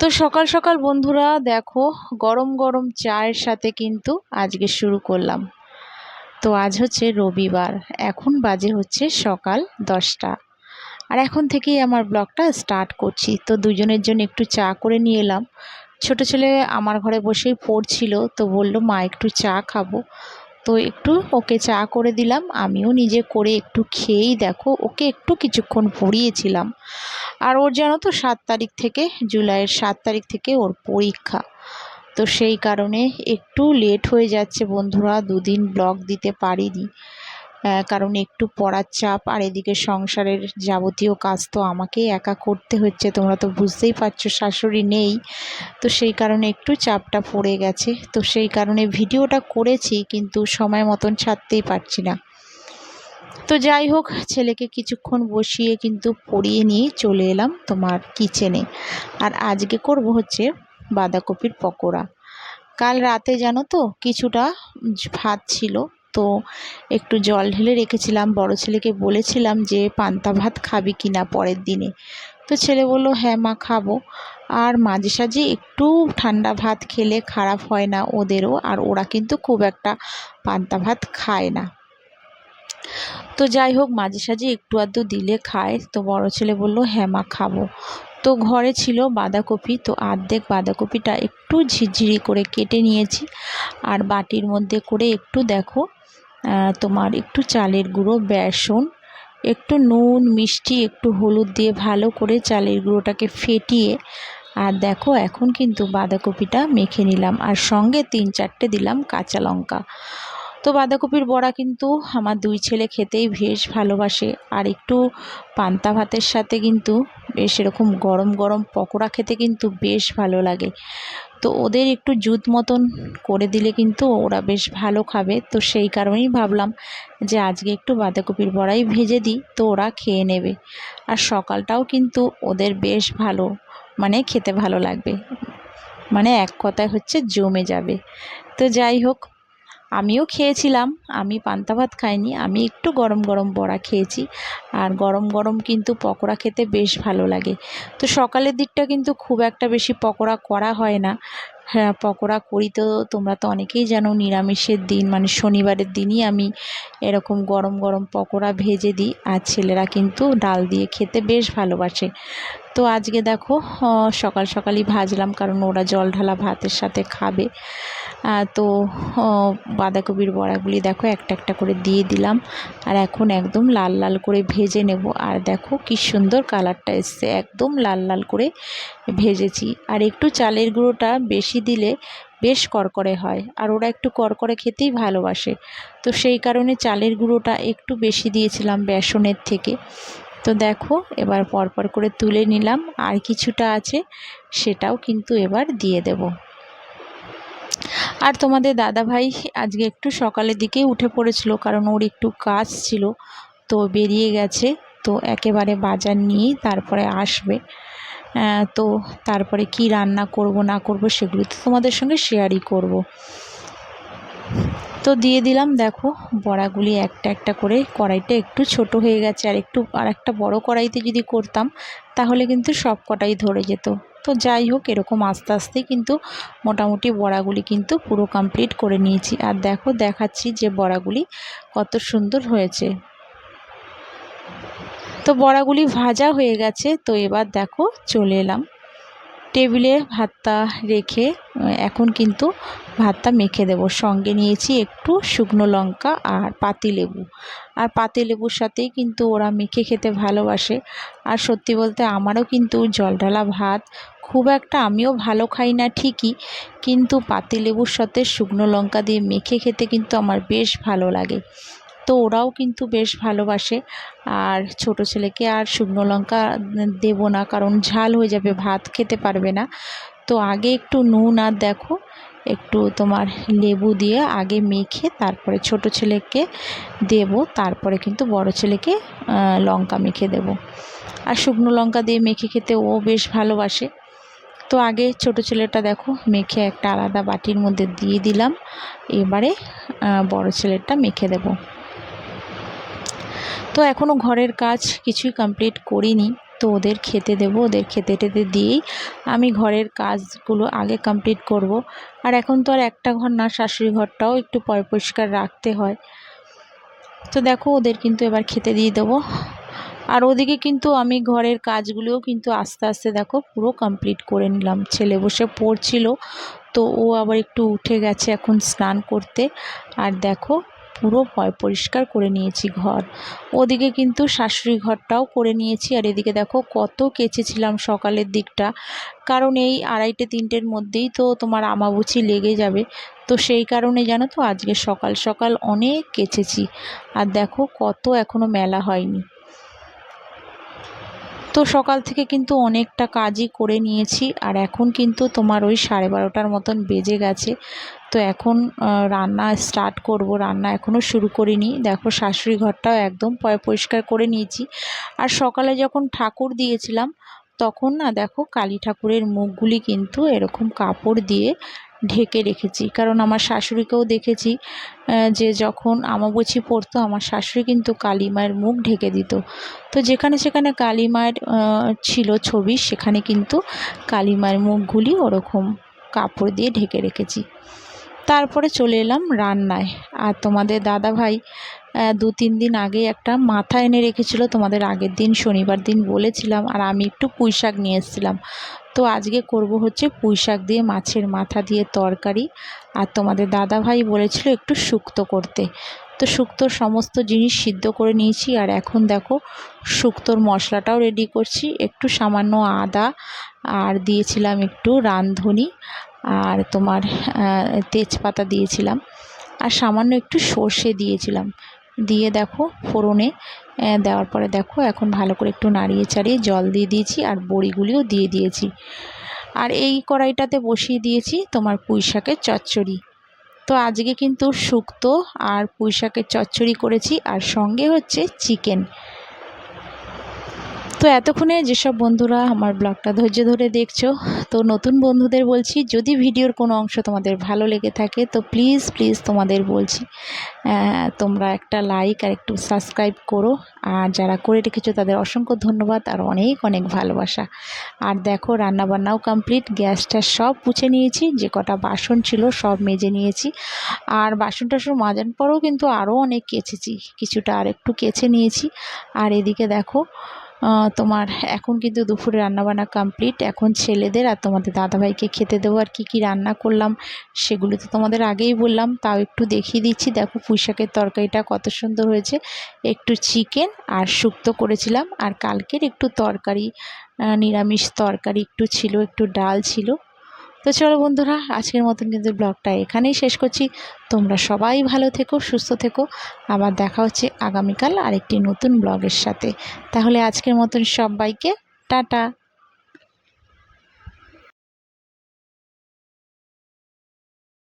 তো সকাল সকাল বন্ধুরা, দেখো, গরম গরম চায়ের সাথে কিন্তু আজকে শুরু করলাম। তো আজ হচ্ছে রবিবার, এখন বাজে হচ্ছে সকাল দশটা। আর এখন থেকেই আমার ব্লগটা স্টার্ট করছি। তো দুজনের জন্য একটু চা করে নিয়ে এলাম। ছোটো ছেলে আমার ঘরে বসেই পড়ছিল, তো বলল, মা, একটু চা খাব। তো একটু ওকে চা করে দিলাম। আমিও নিজে করে একটু খেয়েই দেখো, ওকে একটু কিছুক্ষণ পড়িয়েছিলাম। আর ওর জানো তো সাত তারিখ থেকে, জুলাইয়ের সাত তারিখ থেকে ওর পরীক্ষা। তো সেই কারণে একটু লেট হয়ে যাচ্ছে বন্ধুরা, দুদিন ব্লগ দিতে পারিনি। কারণ একটু পড়ার চাপ আর এদিকে সংসারের যাবতীয় কাজ তো আমাকেই একা করতে হচ্ছে, তোমরা তো বুঝতেই পারছ শাশুড়ি নেই। তো সেই কারণে একটু চাপটা পড়ে গেছে, তো সেই কারণে ভিডিওটা করেছি কিন্তু সময় মতন ছাড়তেই পারছি না। তো যাই হোক, ছেলেকে কিছুক্ষণ বসিয়ে কিন্তু পড়িয়ে নিয়ে চলে এলাম তোমার কিচেনে। আর আজকে করব হচ্ছে বাঁধাকপির পকোড়া। কাল রাতে জানো তো, কিছুটা ভাত ছিল তো একটু জল ঢেলে রেখেছিলাম। বড় ছেলেকে বলেছিলাম যে, পান্তা ভাত খাবি কি না পরের দিনে? তো ছেলে বলল হ্যাঁ মা, খাব। আর মাঝে সাঝে একটু ঠান্ডা ভাত খেলে খারাপ হয় না ওদেরও, আর ওরা কিন্তু খুব একটা পান্তা ভাত খায় না। তো যাই হোক, মাঝে সাঝে একটু আধটু দিলে খায়। তো বড় ছেলে বলল হ্যাঁ মা, খাব। তো ঘরে ছিল বাঁধাকপি। তো আর্ধেক বাঁধাকপিটা একটু ঝিরঝিরি করে কেটে নিয়েছি। আর বাটির মধ্যে করে একটু, দেখো তোমার একটু চালের গুঁড়ো, বেসন, একটু নুন, মিষ্টি, একটু হলুদ দিয়ে ভালো করে চালের গুঁড়োটাকে ফেটিয়ে, আর দেখো এখন কিন্তু বাঁধাকপিটা মেখে নিলাম। আর সঙ্গে তিন চারটে দিলাম কাঁচা লঙ্কা। তো বাঁধাকপির বড়া কিন্তু আমার দুই ছেলে খেতেই বেশ ভালোবাসে। আর একটু পান্তা ভাতের সাথে কিন্তু বেশ এরকম গরম গরম পকোড়া খেতে কিন্তু বেশ ভালো লাগে। তো ওদের একটু জুত মতন করে দিলে কিন্তু ওরা বেশ ভালো খাবে। তো সেই কারণেই ভাবলাম যে আজকে একটু বাঁধাকপির বড়াই ভেজে দিই, তো ওরা খেয়ে নেবে। আর সকালটাও কিন্তু ওদের বেশ ভালো মানে খেতে ভালো লাগবে। মানে এক কথায় হচ্ছে জমে যাবে। তো যাই হোক আমিও খেয়েছিলাম, আমি পান্তা ভাত খাইনি, আমি একটু গরম গরম বড়া খেয়েছি আর গরম গরম কিন্তু পকোড়া খেতে বেশ ভালো লাগে। তো সকালের দিকটা কিন্তু খুব একটা বেশি পকোড়া করা হয় না। হ্যাঁ পকোড়া করি তো তোমরা তো অনেকেই জানো, নিরামিষের দিন মানে শনিবারের দিনই আমি এরকম গরম গরম পকোড়া ভেজে দিই আর ছেলেরা কিন্তু ডাল দিয়ে খেতে বেশ ভালোবাসে। তো আজকে দেখো সকাল সকালই ভাজলাম কারণ ওরা জল ঢালা ভাতের সাথে খাবে। তো বাঁধাকপির বড়াগুলি দেখো একটা একটা করে দিয়ে দিলাম। আর এখন একদম লাল লাল করে ভেজে নেব। আর দেখো কি সুন্দর কালারটা এসছে। একদম লাল লাল করে ভেজেছি। আর একটু চালের গুঁড়োটা বেশি দিলে বেশ করকরে হয়। আর ওরা একটু করকরে খেতেই ভালোবাসে। তো সেই কারণে চালের গুঁড়োটা একটু বেশি দিয়েছিলাম বেসনের থেকে। তো দেখো, এবার পরপর করে তুলে নিলাম। আর কিছুটা আছে, সেটাও কিন্তু এবার দিয়ে দেব। আর তোমাদের দাদা ভাই আজকে একটু সকালের দিকেই উঠে পড়েছিল, কারণ ওর একটু কাজ ছিল, তো বেরিয়ে গেছে, তো একেবারে বাজার নিয়েই তারপরে আসবে। তো তারপরে কি রান্না করব, না করব, সেগুলো তো তোমাদের সঙ্গে শেয়ারই করব। তো দিয়ে দিলাম, দেখো, বড়াগুলি একটা একটা করে, কড়াইটা একটু ছোট হয়ে গেছে, আর একটু, আর একটা বড় কড়াইতে যদি করতাম, তাহলে কিন্তু সব কটাই ধরে যেত। তো যাই হোক, এরকম আস্তে আস্তে কিন্তু মোটামুটি বড়াগুলি কিন্তু পুরো কমপ্লিট করে নিয়েছি। আর দেখো, দেখাচ্ছি যে বড়াগুলি কত সুন্দর হয়েছে। তো বড়াগুলি ভাজা হয়ে গেছে, তো এবার দেখো, চলে এলাম। টেবিলে ভাতটা রেখে এখন কিন্তু ভাতটা মেখে দেব। সঙ্গে নিয়েছি একটু শুকনো লঙ্কা আর পাতি লেবু। আর পাতি লেবুর সাথেই কিন্তু ওরা মেখে খেতে ভালোবাসে। আর সত্যি বলতে আমারও কিন্তু জল ঢালা ভাত খুব একটা আমিও ভালো খাই না ঠিকই, কিন্তু পাতি লেবুর সাথে শুকনো লঙ্কা দিয়ে মেখে খেতে কিন্তু আমার বেশ ভালো লাগে। তো ওরাও কিন্তু বেশ ভালোবাসে। আর ছোট ছেলেকে আর শুকনো লঙ্কা দেব না, কারণ ঝাল হয়ে যাবে, ভাত খেতে পারবে না। তো আগে একটু নুন আর দেখো একটু তোমার লেবু দিয়ে আগে মেখে তারপরে ছোট ছেলেকে দেব, তারপরে কিন্তু বড় ছেলেকে লঙ্কা মেখে দেব। আর শুকনো লঙ্কা দিয়ে মেখে খেতে ও বেশ ভালোবাসে। তো আগে ছোট ছেলেটা দেখো, মেখে একটা আলাদা বাটির মধ্যে দিয়ে দিলাম, এবারে বড় ছেলেটা মেখে দেব। তো এখনও ঘরের কাজ কিছুই কমপ্লিট করিনি। তো ওদের খেতে দেবো, ওদের খেতে টেতে দিয়েই আমি ঘরের কাজগুলো আগে কমপ্লিট করব। আর এখন তো আর একটা ঘর না, শাশুড়ি ঘরটাও একটু পরিষ্কার রাখতে হয়। তো দেখো ওদের কিন্তু এবার খেতে দিয়ে দেবো। আর ওদিকে কিন্তু আমি ঘরের কাজগুলোও কিন্তু আস্তে আস্তে দেখো পুরো কমপ্লিট করে নিলাম। ছেলে বসে পড়ছিল, তো ও আবার একটু উঠে গেছে এখন স্নান করতে। আর দেখো পুরো ভয় পরিষ্কার করে নিয়েছি ঘর। ওদিকে কিন্তু শাশুড়ি ঘরটাও করে নিয়েছি আর এদিকে দেখো কত কেচেছিলাম সকালের দিকটা। কারণ এই আড়াইটে তিনটের মধ্যেই তো তোমার আমাবুচি লেগে যাবে। তো সেই কারণে জানো তো আজকে সকাল সকাল অনেক কেচেছি। আর দেখো কত এখনও মেলা হয়নি। তো সকাল থেকে কিন্তু অনেকটা কাজই করে নিয়েছি, আর এখন কিন্তু তোমার ওই সাড়ে বারোটার মতন বেজে গেছে। তো এখন রান্না স্টার্ট করব, রান্না এখনও শুরু করিনি। দেখো শাশুড়ি ঘরটাও একদম পরিষ্কার করে নিয়েছি। আর সকালে যখন ঠাকুর দিয়েছিলাম, তখন না দেখো কালী ঠাকুরের মুখগুলি কিন্তু এরকম কাপড় দিয়ে ঢেকে রেখেছি। কারণ আমার শাশুড়িকেও দেখেছি যে যখন আমাবছি পড়তো, আমার শাশুড়ি কিন্তু কালী মায়ের মুখ ঢেকে দিত। তো যেখানে সেখানে কালী মায়ের ছিল ছবি, সেখানে কিন্তু কালী মায়ের মুখগুলি ওরকম কাপড় দিয়ে ঢেকে রেখেছি। তারপরে চলে এলাম রান্নায়। আর তোমাদের দাদা ভাই দু তিন দিন আগে একটা মাথা এনে রেখেছিল, তোমাদের আগের দিন, শনিবার দিন বলেছিলাম, আর আমি একটু পুঁই শাক নিয়ে এসেছিলাম। তো আজকে করব হচ্ছে পুঁই শাক দিয়ে, মাছের মাথা দিয়ে তরকারি। আর তোমাদের দাদা ভাই বলেছিল একটু শুক্তো করতে। তো শুক্তোর সমস্ত জিনিস সিদ্ধ করে নিয়েছি। আর এখন দেখো শুক্তোর মশলাটাও রেডি করছি। একটু সামান্য আদা আর দিয়েছিলাম একটু রাঁধুনি আর তোমার তেজপাতা দিয়েছিলাম। আর সামান্য একটু সর্ষে দিয়েছিলাম। দিয়ে দেখো ফোড়নে দেওয়ার পরে দেখো এখন ভালো করে একটু নাড়িয়ে চাড়িয়ে জল দিয়ে দিয়েছি আর বড়িগুলিও দিয়ে দিয়েছি। আর এই কড়াইটাতে বসিয়ে দিয়েছি তোমার পুঁই শাকের চচ্চড়ি। তো আজকে কিন্তু শুক্তো আর পুঁই শাকের চচ্চড়ি করেছি আর সঙ্গে হচ্ছে চিকেন। তো এতক্ষণে যেসব বন্ধুরা আমার ব্লগটা ধৈর্য ধরে দেখছ, তো নতুন বন্ধুদের বলছি, যদি ভিডিওর কোনো অংশ তোমাদের ভালো লেগে থাকে, তো প্লিজ প্লিজ তোমাদের বলছি তোমরা একটা লাইক আর একটু সাবস্ক্রাইব করো, আর যারা করে রেখেছো তাদের অসংখ্য ধন্যবাদ, আর অনেক অনেক ভালোবাসা। আর দেখো, রান্নাবান্নাও কমপ্লিট গ্যাসটা সব পুছে নিয়েছি, যে কটা বাসন ছিল সব মেজে নিয়েছি, আর বাসন টাসন মাজার পরেও কিন্তু আরও অনেক কেচেছি, কিছুটা আর একটু কেচে নিয়েছি। আর এদিকে দেখো তোমার এখন কিন্তু দুপুরে রান্নাবান্না কমপ্লিট এখন ছেলেদের আর তোমাদের দাদাভাইকে খেতে দেবো আর কি কি রান্না করলাম, সেগুলো তো তোমাদের আগেই বললাম। তাও একটু দেখিয়ে দিচ্ছি। দেখো পুঁইশাকের তরকারিটা কত সুন্দর হয়েছে। একটু চিকেন আর শুক্তো করেছিলাম। আর কালকের একটু তরকারি নিরামিষ তরকারি একটু ছিল, একটু ডাল ছিল। তো চলো বন্ধুরা, আজকের মতন কিন্তু ব্লগটা এখানেই শেষ করছি। তোমরা সবাই ভালো থেকো, সুস্থ থেকো। আবার দেখা হচ্ছে আগামীকাল আরেকটি নতুন ব্লগের সাথে। তাহলে আজকের মতন সবাইকে টাটা।